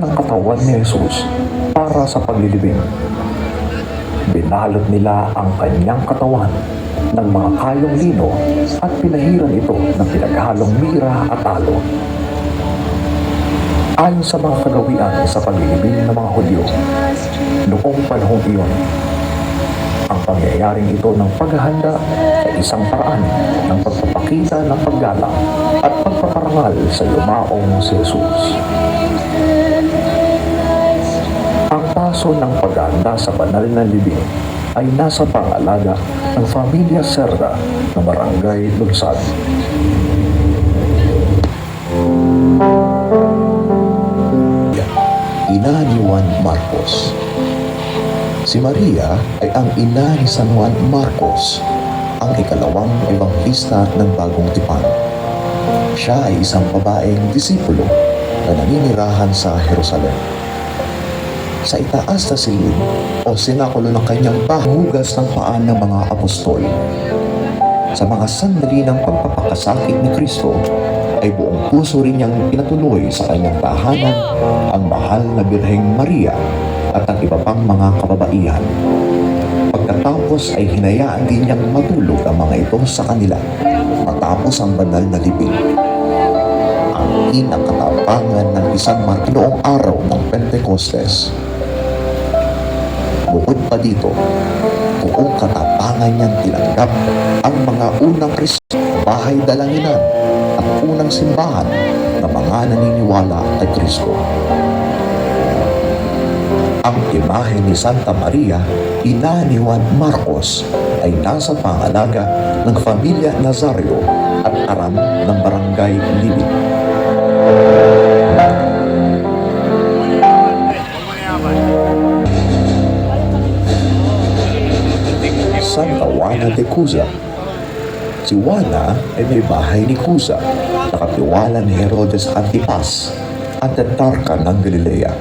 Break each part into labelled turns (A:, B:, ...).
A: ng katawan ni Jesus para sa paglilibing. Binalot nila ang kanyang katawan ng mga kayong lino at pinahiran ito ng pinaghalong mira at alo. Ayon sa mga kagawian sa paglilibing ng mga Hudyo, noong panahong iyon, ang pangyayaring ito ng paghahanda ay isang paraan ng pagpapakita ng paggalang at pagpaparangal sa yumaong si Jesus. Ang paso ng paghahanda sa banal na libing ay nasa pangalaga ng Familia Serda ng Barangay Lunsad.
B: ina ni Juan Marcos. Si Maria ay ang ina ni San Juan Marcos, ang ikalawang ebanghista ng bagong tipan. Siya ay isang babaeng disipulo na naninirahan sa Jerusalem. Sa itaas na silid o sinakulo ng kanyang bahugas ng paan ng mga apostol. Sa mga sandali ng pagpapakasakit ni Kristo, ay buong puso rin niyang pinatuloy sa kanyang tahanan ang mahal na Birheng Maria at ang iba pang mga kababaihan. Pagkatapos ay hinayaan din niyang matulog ang mga ito sa kanila matapos ang banal na libing. Ang kinakatapangan ng isang martir noong araw ng Pentecostes. Bukod pa dito, buong katapangan niyang tinanggap ang mga unang Kristo, bahay dalanginan at unang simbahan ng mga naniniwala kay Kristo. Ang imahe ni Santa Maria, ina ni Juan Marcos, ay nasa pangalaga ng Pamilya Nazario at Aram ng Barangay Libid. Santa Juana de Cuza Si Juana ay may bahay ni Cuza na katiwala ni Herodes Antipas at tetarka ng Galilea.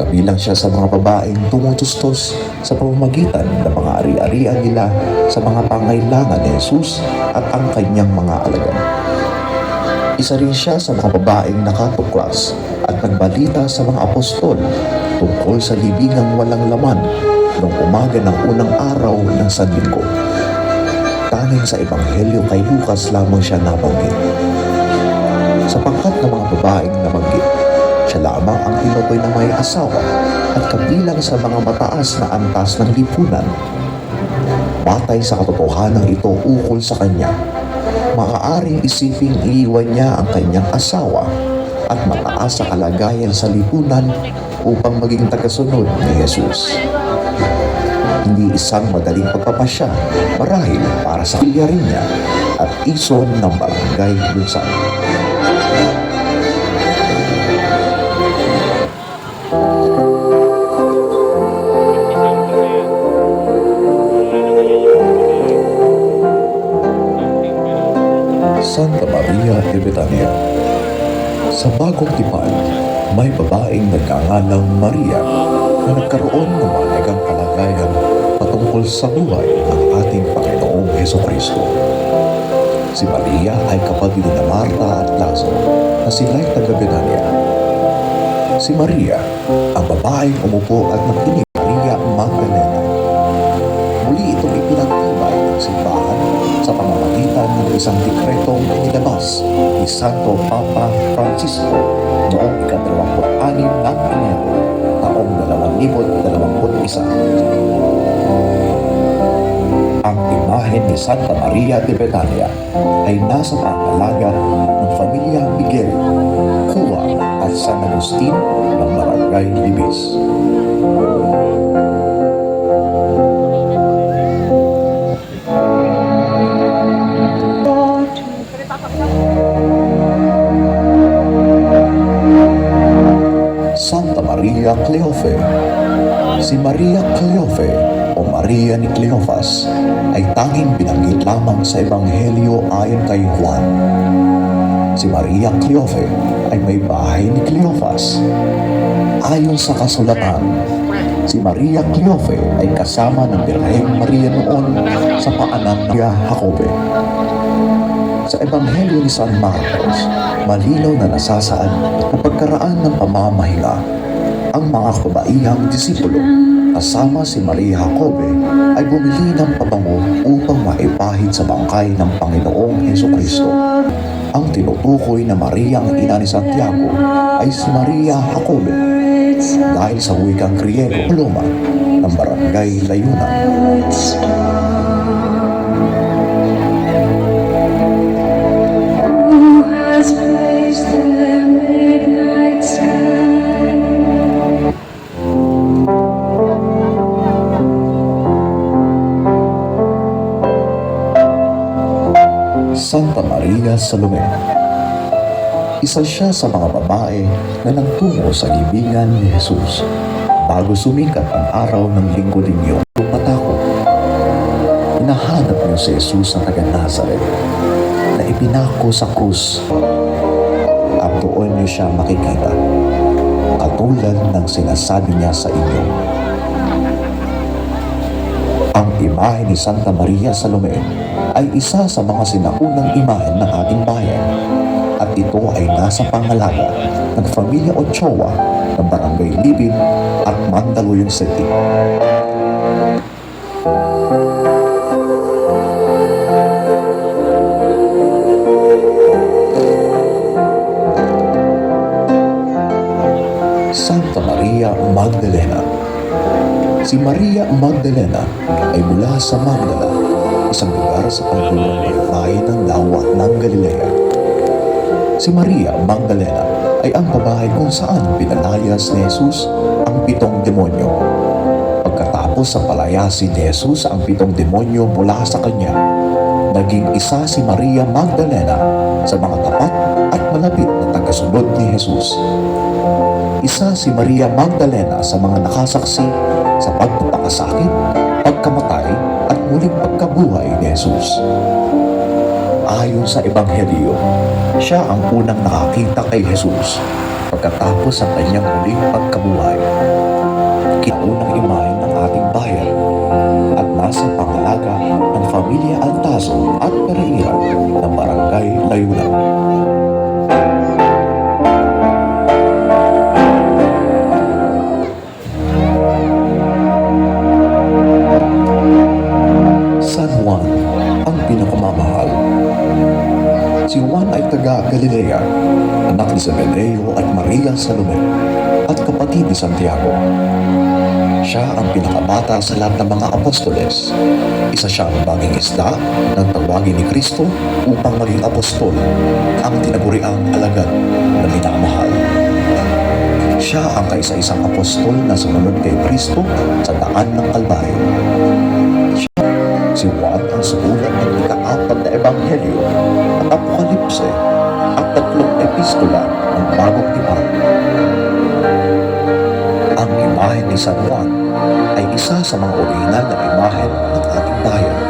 B: Kabilang siya sa mga babaeng tumutustos sa pamamagitan ng mga ari-arian nila sa mga pangailangan ni Jesus at ang kanyang mga alagad. Isa rin siya sa mga babaeng nakatuklas at nagbalita sa mga apostol tungkol sa libingang walang laman noong umaga ng unang araw ng Sanlinggo. Tanging sa Ebanghelyo kay Lucas lamang siya nabanggit. Sa pangkat ng mga babaeng nabanggit, siya lamang ang tinukoy na may asawa at kabilang sa mga mataas na antas ng lipunan. Batay sa katotohanan ito ukol sa kanya, maaaring isiping iiwan niya ang kanyang asawa at mataas sa kalagayan sa lipunan upang maging tagasunod ni Jesus. Hindi isang madaling pagpapasya, marahil para sa pilya rin niya at ison ng barangay Lunsan. Santa Maria de Betania Sa bagong tipan, may babaeng nagngangalang Maria na nagkaroon ng mahalagang kalagayan patungkol sa buhay ng ating Panginoong Heso Kristo. Si Maria ay kapatid ni Marta at Lazaro na sila'y taga Betania. Si Maria, ang babaeng umupo at nakinig Maria Magdalena. Muli itong ipinagtibay ng simbahan sa pamamagitan ng isang dekretong inilabas ni Santo Papa Francisco noong ikadalawamput-anim ng Enero taong 2021. Ang imahe ni Santa Maria de Betania ay nasa pangalaga ng Pamilya Miguel, Cuba at San Agustin ng Barangay Libis. Santa Maria Cleofe Si Maria Cleofe o Maria ni Cleofas ay tanging binanggit lamang sa Ebanghelyo ayon kay Juan. Si Maria Cleofe ay may bahay ni Cleofas. Ayon sa kasulatan, si Maria Cleofe ay kasama ng Birheng Maria noon sa paanan ng Jacobe. Sa Ebanghelyo ni San Marcos, malinaw na nasasaad na pagkaraan ng pamamahinga ang mga kabaihang disipulo kasama si Maria Jacobe ay bumili ng pabango upang maipahid sa bangkay ng Panginoong Heso Kristo. Ang tinutukoy na Mariang ina ni Santiago ay si Maria Jacobe dahil sa wikang Griego, Paloma ng barangay Layunan. Salome. Isa siya sa mga babae na nagtungo sa libingan ni Jesus bago sumikat ang araw ng linggo-linggo. Patakot. Hinahanap niyo si Jesus sa taga Nazareth na ipinako sa krus at doon niyo siya makikita katulad ng sinasabi niya sa inyo. Ang imahe ni Santa Maria Salome ay isa sa mga sinaunang imahe ng ating bayan at ito ay nasa pangalaga ng Familia Ochoa ng Barangay Libin at Mandaluyong City. Santa Maria Magdalena Si Maria Magdalena ay mula sa Magdala, isang lugar sa pangulong bayan ng lawa ng Galilea. Si Maria Magdalena ay ang babae kung saan pinalayas ni Jesus ang pitong demonyo. Pagkatapos sa palayasin ni Jesus ang pitong demonyo mula sa kanya, naging isa si Maria Magdalena sa mga tapat at malapit na tagasunod ni Jesus. Isa si Maria Magdalena sa mga nakasaksi sa pagpapakasakit, at muling pagkabuhay ni Jesus. Ayon sa Ebanghelyo, siya ang unang nakakita kay Jesus pagkatapos ng kanyang muling pagkabuhay. Kinaunang imahe ng ating bayan at nasa pangalaga ng Familia Altazo at Pereira ng Barangay Layunan. Si Juan ay taga Galilea, anak ni Zebedeo at Maria Salome, at kapatid ni Santiago. Siya ang pinakabata sa lahat ng mga apostoles. Isa siyang baging isda ng tawagin ni Kristo upang maging apostol, ang tinaguriang alagad na minamahal. Siya ang kaisa-isang apostol na sumunod kay Kristo sa daan ng Kalbaryo. Si Juan ang sumulat ng ikaapat na ebanghelyo, ang apokalipse at tatlong epistola ng bagong tipan. Ang imahe ni San Juan ay isa sa mga orihinal na imahe ng ating bayan.